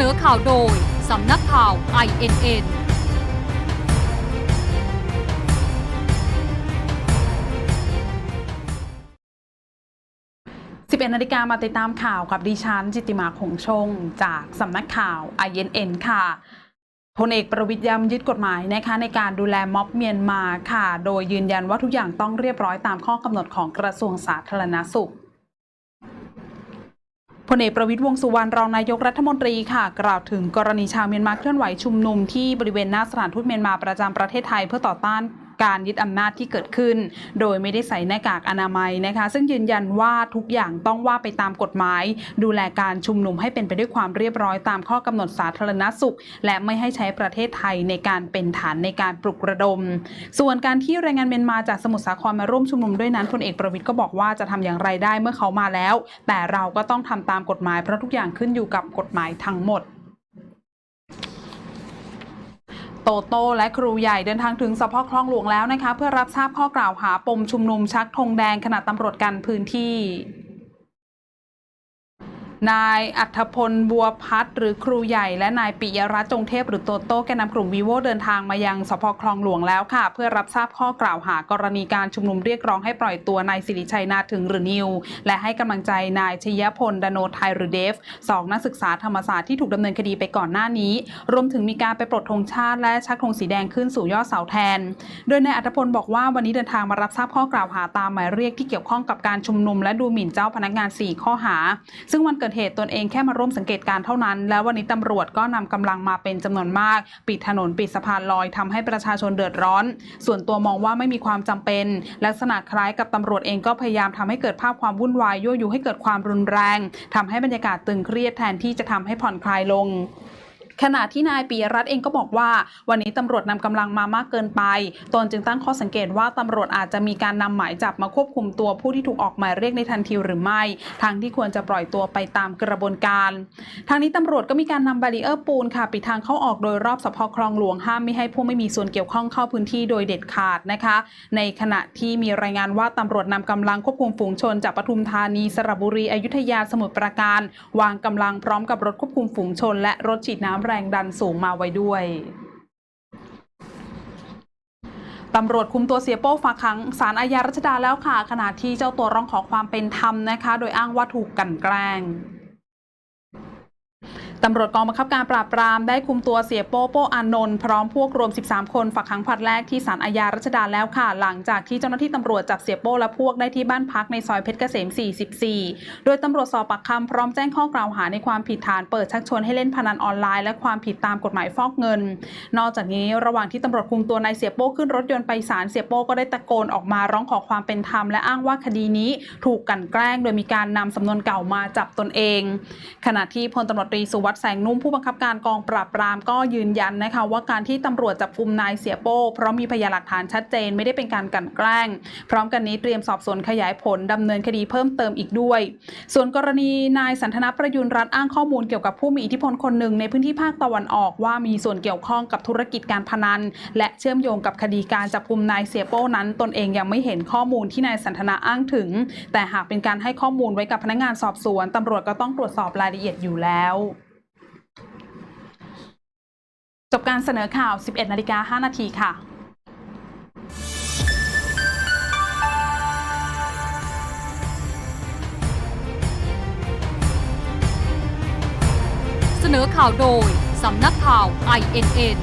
นอข่าวโดย สำนักข่าว INN 11นาฬิกามาติดตามข่าวกับดิฉัน จิติมาคงชง จากสำนักข่าว INN ค่ะพลเอกประวิทย์ย้ำยึดกฎหมายนะคะในการดูแลม็อบเมียนมาค่ะ โดยยืนยันว่าทุกอย่างต้องเรียบร้อยตามข้อกำหนดของกระทรวงสาธารณสุข พลเอกประวิตยวงสุวรรณรองนายกรัฐมนตรีค่ะ กล่าวถึงกรณีชาวเมียนมาเคลื่อนไหวชุมนุมที่บริเวณหน้าสถานทูตเมียนมาประจำประเทศไทยเพื่อต่อต้าน การยึดอำนาจที่เกิดขึ้น โดยไม่ได้ใส่หน้ากากอนามัยนะคะ ซึ่งยืนยันว่าทุกอย่างต้องว่าไปตามกฎหมาย ดูแลการชุมนุมให้เป็นไปด้วยความเรียบร้อยตามข้อกำหนดสาธารณสุข และไม่ให้ใช้ประเทศไทยในการเป็นฐานในการปลุกระดม ส่วนการที่แรงงานเมียนมาจากสมุทรสาครมาร่วมชุมนุมด้วยนั้นพลเอกประวิตยก็บอกว่าจะทำอย่างไรได้เมื่อเขามาแล้ว แต่เราก็ต้องทำตามกฎหมายเพราะทุกอย่างขึ้นอยู่กับกฎหมายทั้งหมด โตโต้และครูใหญ่เดินทางถึงสพคลองหลวงแล้วนะคะ เพื่อรับทราบข้อกล่าวหาปมชุมนุมชักธงแดงขณะตำรวจกันพื้นที่ นายอัธพลบัวพัฒน์หรือครูใหญ่ และนายปิยรัตน์จงเทพหรือโตโต้แกนนำกลุ่มวีโวเดินทางมายังสพคลองหลวงแล้วค่ะ เพื่อรับทราบข้อกล่าวหากรณีการชุมนุมเรียกร้องให้ปล่อยตัวนายสิริชัยนาถึงหรือนิว และให้กำลังใจนายชยพลดโนไทยหรือเดฟสองนักศึกษาธรรมศาสตร์ที่ถูกดำเนินคดีไปก่อนหน้านี้ รวมถึงมีการไปปลดธงชาติและชักธงสีแดงขึ้นสู่ยอดเสาแทน โดยนายอัธพลบอกว่าวันนี้เดินทางมารับทราบข้อกล่าวหาตามหมายเรียกที่เกี่ยวข้องกับการชุมนุมและดูหมิ่นเจ้าพนักงาน 4 ข้อหา ซึ่งวันเกิดเหตุตนเองแค่มาร่วมสังเกตการเท่านั้น แล้ววันนี้ตำรวจก็นำกำลังมาเป็นจำนวนมาก ปิดถนนปิดสะพานลอยทำให้ประชาชนเดือดร้อน ส่วนตัวมองว่าไม่มีความจำเป็น ลักษณะคล้ายกับตำรวจเองก็พยายามทำให้เกิดภาพความวุ่นวายยั่วยุให้เกิดความรุนแรงทำให้บรรยากาศตึงเครียดแทนที่จะทำให้ผ่อนคลายลง ขณะที่นายปียรัตน์เองก็บอกว่า วันนี้ตำรวจนำกำลังมามากเกินไป ตนจึงตั้งข้อสังเกตว่าตำรวจอาจจะมีการนำหมายจับมาควบคุมตัวผู้ที่ถูกออกหมายเรียกในทันทีหรือไม่ ทางที่ควรจะปล่อยตัวไปตามกระบวนการ ทางนี้ตำรวจก็มีการนำบารีเออร์ปูนค่ะปิดทางเข้าออกโดยรอบสพคลองหลวงห้ามไม่ให้ผู้ไม่มีส่วนเกี่ยวข้องเข้าพื้นที่โดยเด็ดขาดนะคะ ในขณะที่มีรายงานว่าตำรวจนำกำลังควบคุมฝูงชนจากปทุมธานีสระบุรีอยุธยาสมุทรปราการ วางกำลังพร้อมกับรถควบคุมฝูงชน และรถฉีดน้ำแรงดันสูงมาไว้ด้วยตำรวจคุมตัวเสียโป้ฝากขังสารอาญารัชดาแล้วค่ะ ขณะที่เจ้าตัวร้องขอความเป็นธรรมนะคะ โดยอ้างว่าถูกกลันแกล้ง ตำรวจกองบังคับการปราบปรามได้คุมตัวเสียโป้โป้อานนท์พร้อมพวกรวม 13 คนฝากขังผลัดแรกที่ศาลอาญารัชดาแล้วค่ะ หลังจากที่เจ้าหน้าที่ตำรวจจับเสียโป้และพวกได้ที่บ้านพักในซอยเพชรเกษม 44 โดยตำรวจสอบปากคำพร้อมแจ้งข้อกล่าวหาในความผิดฐานเปิดชักชวนให้เล่นพนันออนไลน์และความผิดตามกฎหมายฟอกเงิน นอกจากนี้ระหว่างที่ตำรวจคุมตัวนายเสียโป้ขึ้นรถยนต์ไปศาลเสียโป้ก็ได้ตะโกนออกมาร้องขอความเป็นธรรมและอ้างว่าคดีนี้ถูกกลันแกล้ง โดยมีการนำสำนวนเก่ามาจับตนเอง ขณะที่พลตำรวจตรีสุวัสด์แสงนุ่มผู้บังคับการกองปราบปรามก็ยืนยันนะคะว่าการที่ตำรวจจับกลุ่มนายเสียโป้เพราะมีพยานหลักฐานชัดเจนไม่ได้เป็นการกลันแกล้ง พร้อมกันนี้เตรียมสอบสวนขยายผลดำเนินคดีเพิ่มเติมอีกด้วย ส่วนกรณีนายสันทนาประยุนรัฐอ้างข้อมูลเกี่ยวกับผู้มีอิทธิพลคนหนึ่งในพื้นที่ภาคตะวันออกว่ามีส่วนเกี่ยวข้องกับธุรกิจการพนัน และเชื่อมโยงกับคดีการจับกลุ่มนายเสียโป้นั้น ตนเองยังไม่เห็นข้อมูลที่นายสันทนาอ้างถึง แต่หากเป็นการให้ข้อมูลไว้กับพนักงานสอบสวนตำรวจก็ต้องตรวจสอบรายละเอียดอยู่แล้ว จบการเสนอข่าว 11 นาฬิกา 5 นาทีค่ะเสนอข่าวโดย สำนักข่าว INN